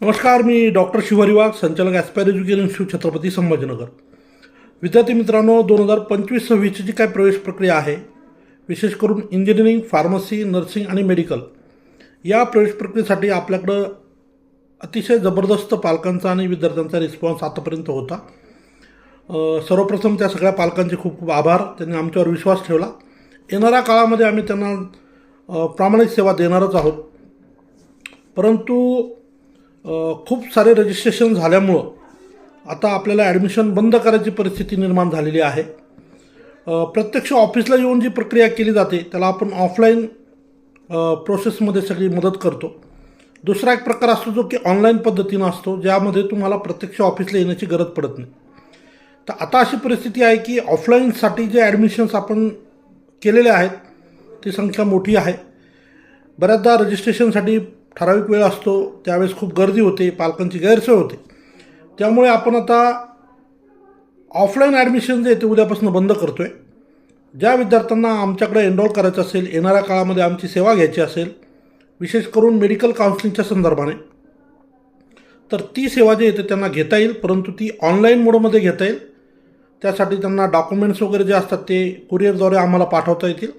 नमस्कार मी डॉक्टर शिवारी वाघ संचालक aspire education institute Chhatrapati Sambhajinagar. विद्यार्थी मित्रांनो दोन हजार पंचवीस सव्वीसची जी काय प्रवेश प्रक्रिया आहे विशेष करून इंजिनिअरिंग फार्मसी नर्सिंग आणि मेडिकल या प्रवेश प्रक्रियेसाठी आपल्याकडं अतिशय जबरदस्त पालकांचा आणि विद्यार्थ्यांचा रिस्पॉन्स आतापर्यंत होता. सर्वप्रथम त्या सगळ्या पालकांचे खूप खूप आभार. त्यांनी आमच्यावर विश्वास ठेवला. येणाऱ्या काळामध्ये आम्ही त्यांना प्रामाणिक सेवा देणारच आहोत. परंतु खूप सारे रजिस्ट्रेशन झाल्यामुळं आता आपल्याला ॲडमिशन बंद करायची परिस्थिती निर्माण झालेली आहे. प्रत्यक्ष ऑफिसला येऊन जी प्रक्रिया केली जाते त्याला आपण ऑफलाईन प्रोसेसमध्ये सगळी मदत करतो. दुसरा एक प्रकार असतो जो की ऑनलाईन पद्धतीनं असतो ज्यामध्ये तुम्हाला प्रत्यक्ष ऑफिसला येण्याची गरज पडत नाही. तर आता अशी परिस्थिती आहे की ऑफलाईनसाठी जे ॲडमिशन्स आपण केलेले आहेत ती संख्या मोठी आहे. बऱ्याचदा रजिस्ट्रेशनसाठी ठराविक वेळ असतो त्यावेळेस खूप गर्दी होते पालकांची गैरसोय होते. त्यामुळे आपण आता ऑफलाईन ॲडमिशन जे ते उद्यापासून बंद करतो आहे ज्या विद्यार्थ्यांना आमच्याकडे एनरोल करायचं असेल येणाऱ्या काळामध्ये आमची सेवा घ्यायची असेल विशेष करून मेडिकल काउन्सिलिंगच्या संदर्भाने तर ती सेवा जी येते त्यांना घेता येईल परंतु ती ऑनलाईन मोडमध्ये घेता येईल. त्यासाठी त्यांना डॉक्युमेंट्स वगैरे जे असतात ते कुरिअरद्वारे आम्हाला पाठवता येतील.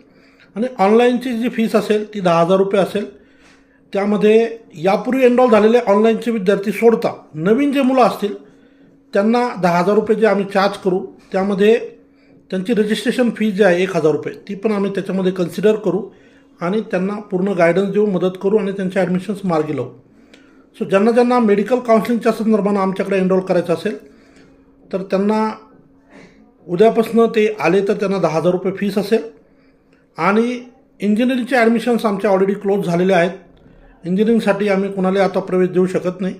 आणि ऑनलाईनची जी फीस असेल ती दहा हजार रुपये असेल. त्यामध्ये यापूर्वी एनरॉल झालेले ऑनलाईनचे विद्यार्थी सोडता. नवीन जे मुलं असतील त्यांना दहा हजार रुपये जे आम्ही चार्ज करू त्यामध्ये त्यांची रजिस्ट्रेशन फी जी आहे एक हजार रुपये. ती पण आम्ही त्याच्यामध्ये कन्सिडर करू आणि त्यांना पूर्ण गायडन्स देऊ मदत करू आणि त्यांचे ॲडमिशन्स मार्गी लावू. सो ज्यांना ज्यांना मेडिकल काउन्सिलिंगच्या संदर्भानं आमच्याकडे एनरोल करायचं असेल तर त्यांना उद्यापासून ते आले तर त्यांना दहा हजार रुपये फीस असेल. आणि इंजिनिअरिंगचे ॲडमिशन्स आमच्या ऑलरेडी क्लोज झालेले आहेत. इंजिनिअरिंगसाठी आम्ही कुणाला आता प्रवेश देऊ शकत नाही.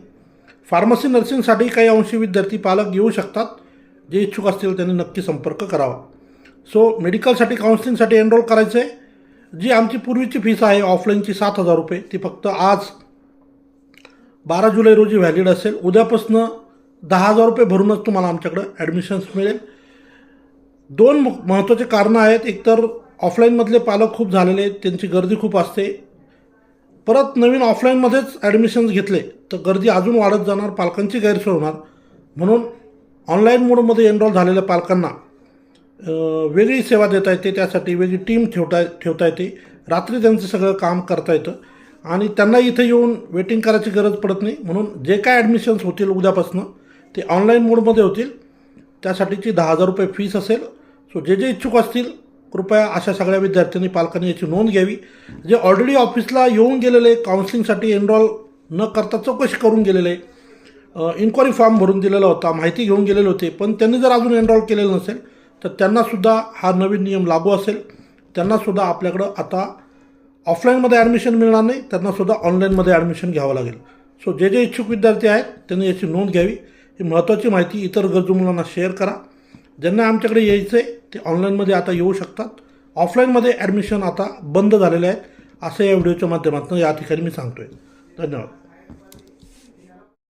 फार्मसी नर्सिंगसाठी काही अंशी विद्यार्थी पालक येऊ शकतात. जे इच्छुक असतील त्यांनी नक्की संपर्क करावा. सो मेडिकलसाठी काउन्सिलिंगसाठी एनरोल करायचं आहे जी आमची पूर्वीची फीस आहे ऑफलाईनची सात हजार रुपये. ती फक्त आज बारा जुलै रोजी व्हॅलिड असेल. उद्यापासून दहा हजार रुपये भरूनच तुम्हाला आमच्याकडं ॲडमिशन्स मिळेल. दोन महत्त्वाचे कारणं आहेत. एकतर ऑफलाईनमधले पालक खूप झालेले आहेत. त्यांची गर्दी खूप असते. परत नवीन ऑफलाईनमध्येच ॲडमिशन्स घेतले. तर गर्दी अजून वाढत जाणार पालकांची गैरसोय होणार. म्हणून ऑनलाईन मोडमध्ये एनरोल झालेल्या पालकांना वेगळी सेवा देता येते. त्यासाठी वेगळी टीम ठेवता ठेवता येते. रात्री त्यांचं सगळं काम करता येतं. आणि त्यांना इथं येऊन वेटिंग करायची गरज पडत नाही. म्हणून जे काय ॲडमिशन्स होतील उद्यापासून ते ऑनलाईन मोडमध्ये होतील. त्यासाठीची दहा हजार रुपये फीस असेल. सो जे जे इच्छुक असतील कृपया अशा सगळ्या विद्यार्थ्यांनी पालकांनी याची नोंद घ्यावी. जे ऑलरेडी ऑफिसला येऊन गेलेले काउन्सिलिंगसाठी एनरॉल न करता चौकशी करून गेलेले इन्क्वायरी फॉर्म भरून दिलेला होता माहिती घेऊन गेलेले होते पण त्यांनी जर अजून एनरॉल केलेलं नसेल तर त्यांनासुद्धा हा नवीन नियम लागू असेल. त्यांनासुद्धा आपल्याकडं आता ऑफलाईनमध्ये ॲडमिशन मिळणार नाही त्यांनासुद्धा ऑनलाईनमध्ये ॲडमिशन घ्यावं लागेल. सो जे जे इच्छुक विद्यार्थी आहेत त्यांनी याची नोंद घ्यावी. ही महत्त्वाची माहिती इतर गरजू मुलांना शेअर करा. ज्यांना आमच्याकडे यायचं आहे ते ऑनलाईनमध्ये आता येऊ शकतात. ऑफलाईनमध्ये ॲडमिशन आता बंद झालेले आहेत असं या व्हिडिओच्या माध्यमातून या ठिकाणी मी सांगतो आहे धन्यवाद.